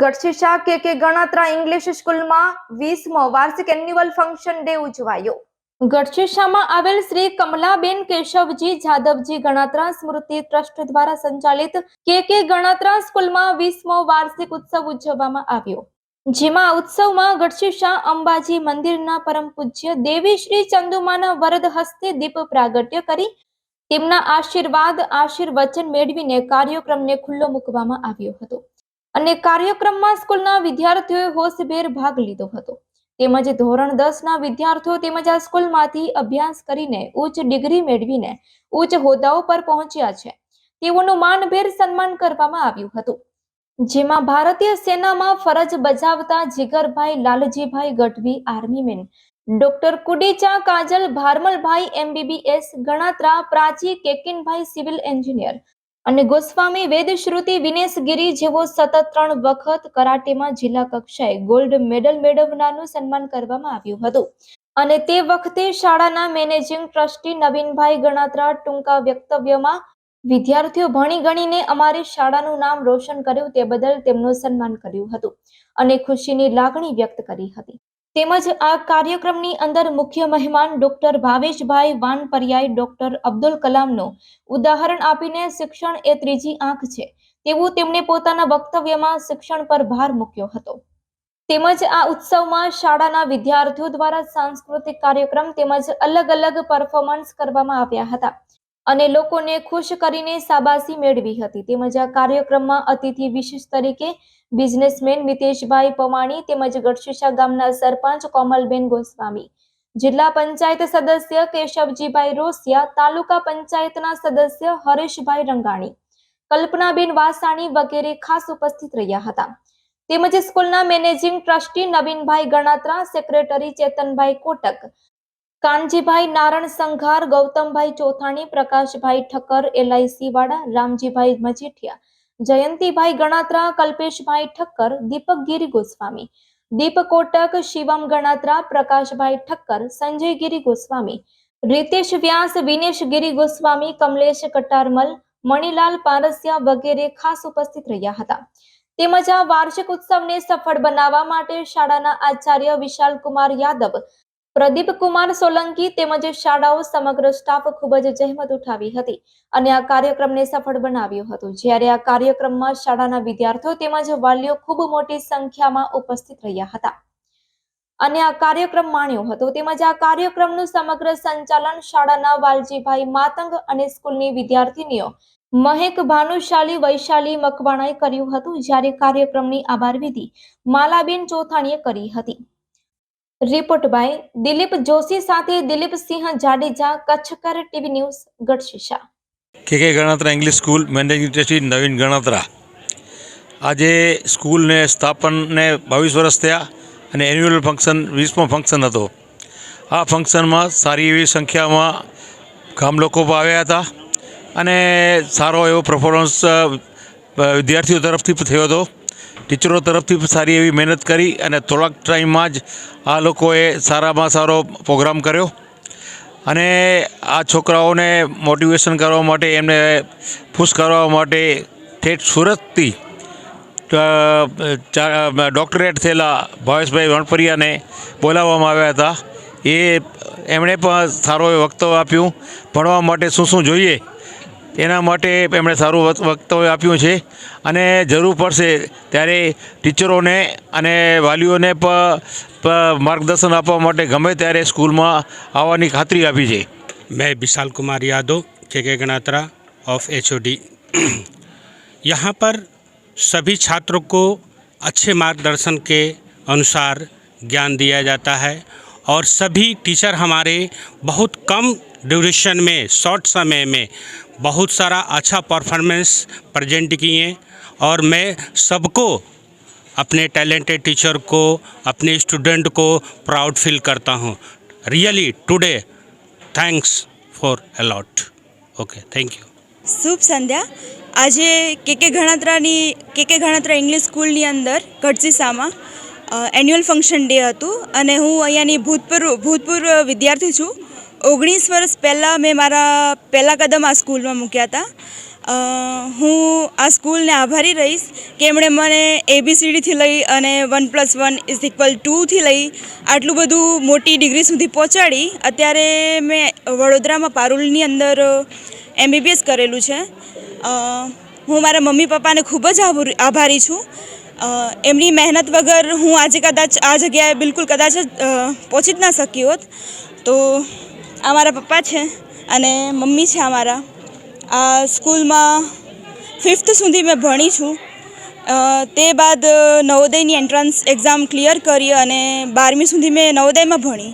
Gadhshisha K K Ganatra English સ્કૂલમાં વીસમો વાર્ષિક annual function day ઉજવાયો. ગઢશીશામાં આવેલ શ્રી કમલાબેન કેશવજી જાદવજી ગણાત્રા સ્મૃતિ ટ્રસ્ટ દ્વારા સંચાલિત કે કે ગણાત્રા સ્કૂલમાં વીસમો વાર્ષિક ઉત્સવ ઉજવવામાં આવ્યો. જેમાં ઉત્સવમાં ગઢશીશા અંબાજી મંદિરના પરમ પૂજ્ય દેવી શ્રી ચંદુમાના વરદ હસ્તે દીપ પ્રાગટ્ય કરી તેમના આશીર્વાદ, આશીર્વચન મેળવીને કાર્યક્રમને ખુલ્લો મૂકવામાં આવ્યો હતો. અને કાર્યક્રમમાં સ્કૂલના વિદ્યાર્થીઓએ હોશભેર ભાગ લીધો હતો. તેમજ ધોરણ દસ ના વિદ્યાર્થીઓ તેમજ આ સ્કૂલમાંથી અભ્યાસ કરીને ઉચ્ચ ડિગ્રી મેળવીને ઉચ્ચ હોદ્દાઓ પર પહોંચ્યા છે. તેઓનું માનભેર સન્માન કરવામાં આવ્યું હતું. જેમાં ભારતીય સેનામાં ફરજ બજાવતા જીગરભાઈ Laljibhai Gadhvi, army man, doctor Kudicha Kajal, ભારમલભાઈ, MBBS, Ganatra, Prachi કેકિનભાઈ સિવિલ એન્જિનિયર અને ગોસ્વામી વેદશ્રુતિ વિનેશગીરી જેવો સતત ત્રણ વખત કરાટેમાં જિલ્લા કક્ષાએ ગોલ્ડ મેડલ મેળવનારનું સન્માન કરવામાં આવ્યું હતું. અને તે વખતે શાળાના મેનેજિંગ ટ્રસ્ટી નવીનભાઈ ગણાત્રા ટૂંકા વક્તવ્યમાં વિદ્યાર્થીઓ ભણી ગણીને અમારી શાળાનું નામ રોશન કર્યું તે બદલ તેમનું સન્માન કર્યું હતું. અને ખુશીની લાગણી વ્યક્ત કરી હતી. તેમજ આ કાર્યક્રમની અંદર મુખ્ય મહેમાન ડોક્ટર ભાવેશભાઈ વાનપરિયાઈ ડોક્ટર અબ્દુલ કલામનો ઉદાહરણ આપીને શિક્ષણ એ ત્રીજી આંખ છે. તેવું તેમણે પોતાના વક્તવ્યમાં શિક્ષણ પર ભાર મૂક્યો હતો. તેમજ આ ઉત્સવમાં શાળાના વિદ્યાર્થીઓ દ્વારા સાંસ્કૃતિક કાર્યક્રમ તેમજ અલગ અલગ પરફોર્મન્સ કરવામાં આવ્યા હતા. અને લોકોને ખુશ કરીને શાબાશી મેળવી હતી. તેમજ આ કાર્યક્રમમાં અતિથિ વિશેષ તરીકે બિઝનેસમેન મિતેશભાઈ પવાણી તેમજ ગઢશીશા ગામના સરપંચ કોમલબેન ગોસ્વામી, જિલ્લા પંચાયત સદસ્ય કેશવજીભાઈ રોસિયા, તાલુકા પંચાયતના સદસ્ય હરેશભાઈ રંગાણી, કલ્પનાબેન વાસાણી વગેરે ખાસ ઉપસ્થિત રહ્યા હતા. તેમજ સ્કૂલના managing trustee Navinbhai Ganatra, secretary Chetanbhai Kotak Kanjibhai Naran Sanghar, Gautambhai Chothani, Prakashbhai Thakkar LIC વાળા રામજીભાઈ મજીઠિયા, જયંતિભાઈ ગણાત્રા, કલ્પેશભાઈ ઠક્કર દીપક ગીરી ગોસ્વામી દીપ કોટક શિવમ ગણાત્રા, પ્રકાશભાઈ ઠક્કર સંજય ગીરી ગોસ્વામી, રીતેશ વ્યાસ વિનેશ ગીરી ગોસ્વામી, કમલેશ કટારમલ, મણિલાલ પારસિયા વગેરે ખાસ ઉપસ્થિત રહ્યા હતા. તેમજ આ વાર્ષિક ઉત્સવને સફળ બનાવવા માટે શાળાના આચાર્ય વિશાલ કુમાર યાદવ પ્રદીપ કુમાર સોલંકી તેમજ શાળાઓ સમગ્ર સ્ટાફ ખૂબ જ જહેમત ઉઠાવી હતી અને આ કાર્યક્રમને સફળ બનાવ્યો હતો. જ્યારે આ કાર્યક્રમમાં શાળાના વિદ્યાર્થીઓ તેમજ વાલીઓ ખૂબ મોટી સંખ્યામાં ઉપસ્થિત રહ્યા હતા. અને આ કાર્યક્રમ માણ્યો હતો. તેમજ આ કાર્યક્રમનું સમગ્ર સંચાલન શાળાના વાલજીભાઈ માતંગ અને સ્કૂલની વિદ્યાર્થીનીઓ મહેક ભાનુશાલી વૈશાલી મકવાણાએ કર્યું હતું. જ્યારે કાર્યક્રમની આભાર વિધિ માલાબેન ચોથાણીએ કરી હતી. રિપોર્ટ બાય દિલીપ જોશી સાથે Dilipsinh Jadeja, કચ્છકર TV news Gadhshisha K K Ganatra English school, managing trustee Navin Ganatra. આજે સ્કૂલને સ્થાપનને બાવીસ વર્ષ થયા અને એન્યુઅલ ફંક્શન વીસમો ફંક્શન હતો. આ ફંક્શનમાં સારી એવી સંખ્યામાં ગામ લોકો આવ્યા હતા અને સારો એવો પરફોર્મન્સ વિદ્યાર્થીઓ તરફથી થયો હતો. ટીચરો તરફથી સારી એવી મહેનત કરી અને થોડાક ટાઈમમાં જ આ લોકોએ સારામાં સારો પ્રોગ્રામ કર્યો. અને આ છોકરાઓને મોટિવેશન કરવા માટે, એમને પુશ કરવા માટે ઠેઠ સુરતથી ડૉક્ટરેટ થયેલા ભાવેશભાઈ વણપરિયાને બોલાવવામાં આવ્યા હતા. એ, એમણે પણ સારો વક્તવ્ય આપ્યું. ભણવા માટે શું શું જોઈએ? એના માટે એમણે સારું વક- વક્તવ્ય આપ્યું છે અને જરૂર પડશે ત્યારે ટીચરોને અને વાલીઓને પણ પ- માર્ગદર્શન આપવા માટે ગમે ત્યારે સ્કૂલમાં આવવાની ખાતરી આપી છે मैं Vishal Kumar Yadav K K Ganatra of H यहाँ पर सभी छात्रों को अच्छे मार्गदर्शन के अनुसार ज्ञान दिया जाता है और सभी टीचर हमारे बहुत कम ड्यूरेशन में शॉर्ट समय में बहुत सारा अच्छा परफॉर्मेंस प्रेजेंट किए और मैं सबको अपने टैलेंटेड टीचर को अपने स्टूडेंट को प्राउड फील करता हूँ really today thanks for a lot okay thank you શુભ સંધ્યા આજે કે કે ગણાત્રાની કે કે ગણાત્રા ઇંગ્લિશ સ્કૂલની અંદર ગઢસીસામાં એન્યુઅલ ફંક્શન ડે હતું અને હું અહીંયાની ભૂતપૂર્વ ભૂતપૂર્વ વિદ્યાર્થી છું ઓગણીસ વર્ષ પહેલાં મેં મારા પહેલાં કદમ આ સ્કૂલમાં મૂક્યા હતા. હું આ સ્કૂલને આભારી રહીશ કે એમણે મને એબીસીડીથી લઈ અને one plus one is equal ટુથી લઈ આટલું બધું મોટી ડિગ્રી સુધી પહોંચાડી. અત્યારે મેં વડોદરામાં પારુલની અંદર એમબીબીએસ કરેલું છે. હું મારા મમ્મી પપ્પાને ખૂબ જ આભારી છું. એમની મહેનત વગર હું આજે કદાચ, આ જગ્યાએ બિલકુલ કદાચ જ પહોંચી જ ના શકી હોત. તો આ મારા પપ્પા છે અને મમ્મી છે અમારા. આ સ્કૂલમાં ફિફ્થ સુધી મેં ભણી છું. તે બાદ નવોદયની એન્ટ્રન્સ એક્ઝામ ક્લિયર કરી અને બારમી સુધી મેં નવોદયમાં ભણી.